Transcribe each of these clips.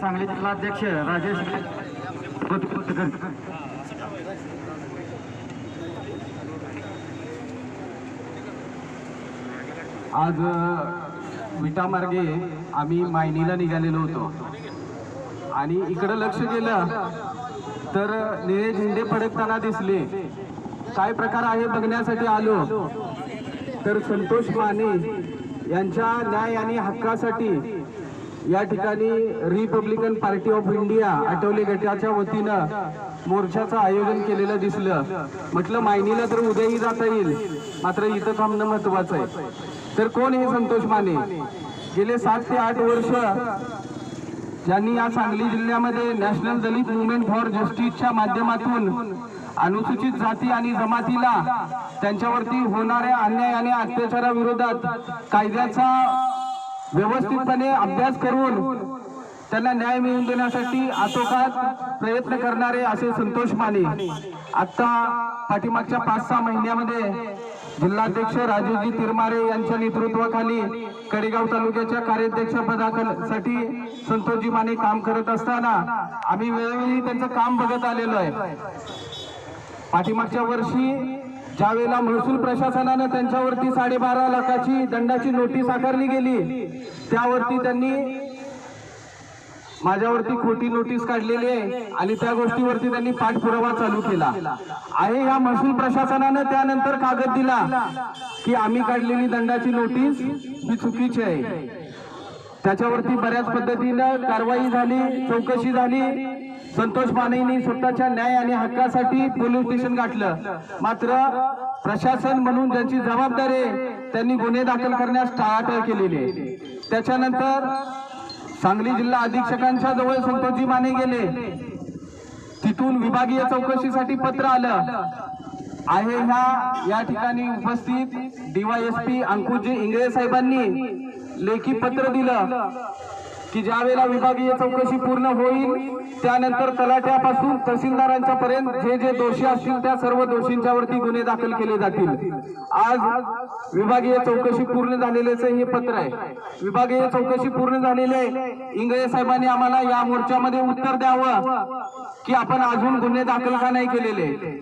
सांगली जिल्हाध्यक्ष राजेश कोतकर आज विटामार्गे आम्ही मायनीला निघालेलो होतो. आणि इकडं लक्ष गेलं तर निळे झेंडे फडकताना दिसले. काय प्रकार आहे बघण्यासाठी आलो. तर संतोष माने यांच्या न्याय आणि हक्कासाठी या ठिकाणी Republican Party of India Athawale गटाच्या वतीनं मोर्चाचं आयोजन केलेलं दिसलं. म्हटलं मायनीला तर उद्याही जाता येईल. मात्र इथं थांबणं महत्वाचं आहे. तर कोण हे संतोष माने? गेले सात ते आठ वर्ष ज्यांनी या सांगली जिल्ह्यामध्ये नॅशनल दलित मुवमेंट फॉर जस्टिसच्या माध्यमातून अनुसूचित जाती आणि जमातीला त्यांच्यावरती होणाऱ्या अन्याय आणि अत्याचाराविरोधात कायद्याचा व्यवस्थितपणे अभ्यास करून त्यांना न्याय मिळवून देण्यासाठी आटोकाट प्रयत्न करणारे असे संतोष माने. आता पाठीमागच्या पाच सहा महिन्यामध्ये जिल्हाध्यक्ष राजूजी तिरमारे यांच्या नेतृत्वाखाली कडेगाव तालुक्याच्या कार्याध्यक्ष पदासाठी संतोषजी माने काम करत असताना आम्ही वेळोवेळी त्यांचं काम बघत आलेलो आहे. पाठीमागच्या वर्षी ज्या वेळेला महसूल प्रशासनानं त्यांच्यावरती साडेबारा लाखाची दंडाची नोटीस आकारली गेली त्यावरती त्यांनी माझ्यावरती खोटी नोटीस काढलेली आहे आणि त्या गोष्टीवरती त्यांनी पाठपुरावा चालू केला. आहे या महसूल प्रशासनानं त्यानंतर कागद दिला की आम्ही काढलेली दंडाची नोटीस ही चुकीची आहे. त्याच्यावरती बऱ्याच पद्धतीनं कारवाई झाली चौकशी झाली. संतोष मानेंनी स्वतःच्या न्याय आणि हक्कासाठी पोलीस स्टेशन गाठलं. मात्र प्रशासन म्हणून ज्यांची जबाबदारी त्यांनी गुन्हे दाखल करण्यास टाळाटाळ केलेली आहे. त्याच्यानंतर सांगली जिल्हा अधीक्षकांच्या जवळ संतोषजी माने गेले. तिथून विभागीय चौकशीसाठी पत्र आलं. आहे ह्या या ठिकाणी उपस्थित डीवायएसपी अंकुशजी इंगळे साहेबांनी लेखी पत्र दिलं. की ज्यावेळेला विभागीय चौकशी पूर्ण होईल त्यानंतर तलाट्यापासून तहसीलदारांच्या पर्यंत जे जे दोषी असतील त्या सर्व दोषींच्या वरती गुन्हे दाखल केले जातील. आज विभागीय चौकशी पूर्ण झालेल्याचं हे पत्र आहे. विभागीय चौकशी पूर्ण झालेले इंगळे साहेबांनी आम्हाला या मोर्चामध्ये उत्तर द्यावं की आपण अजून गुन्हे दाखल का नाही केलेले.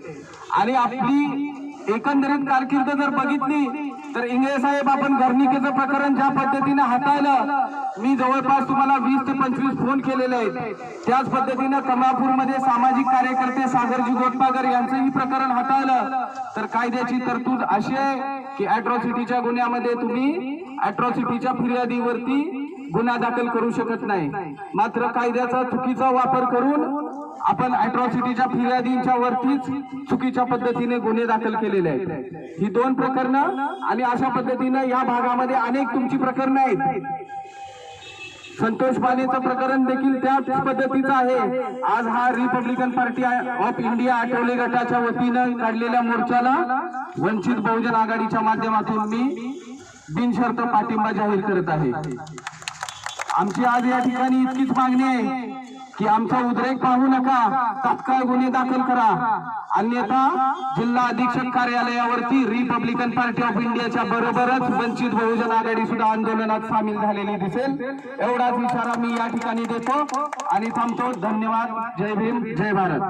आणि आपली एकंदरीत कारकीर्द जर बघितली तर इंगळे साहेब आपण गर्णिकेचं प्रकरण ज्या पद्धतीने हाताळलं मी जवळपास तुम्हाला वीस ते पंचवीस फोन केलेले आहेत. त्याच पद्धतीनं कमळापूरमध्ये सामाजिक कार्यकर्ते सागरजी गोटपागर यांचंही प्रकरण हाताळलं. तर कायद्याची तरतूद अशी आहे की अॅट्रॉसिटीच्या गुन्ह्यामध्ये तुम्ही अॅट्रॉसिटीच्या फिर्यादीवरती गुन्हा दाखल करू शकत नाही. मात्र कायद्याचा चुकीचा वापर करून आपण अॅट्रॉसिटीच्या फिर्यादींच्या वरतीच चुकीच्या पद्धतीने गुन्हे दाखल केलेले आहेत. ही दोन प्रकरणं आणि अशा पद्धतीनं या भागामध्ये अनेक तुमची प्रकरणं आहेत. संतोष पानेचं प्रकरण देखील त्याच पद्धतीचं आहे. आज हा Republican Party of India Athawale गटाच्या वतीनं काढलेल्या मोर्चाला वंचित बहुजन आघाडीच्या माध्यमातून मी बिनशर्त पाठिंबा जाहीर करत आहे. आमची आज या ठिकाणी इतकीच मागणी आहे की आमचा उद्रेक पाहू नका तात्काळ गुन्हे दाखल करा. अन्यथा जिल्हा अधीक्षक कार्यालयावरती रिपब्लिकन पार्टी ऑफ इंडियाच्या बरोबरच वंचित बहुजन आघाडी सुद्धा आंदोलनात सामील झालेली दिसेल. एवढाच इशारा मी या ठिकाणी देतो आणि थांबतो. धन्यवाद. जय भीम. जय भारत.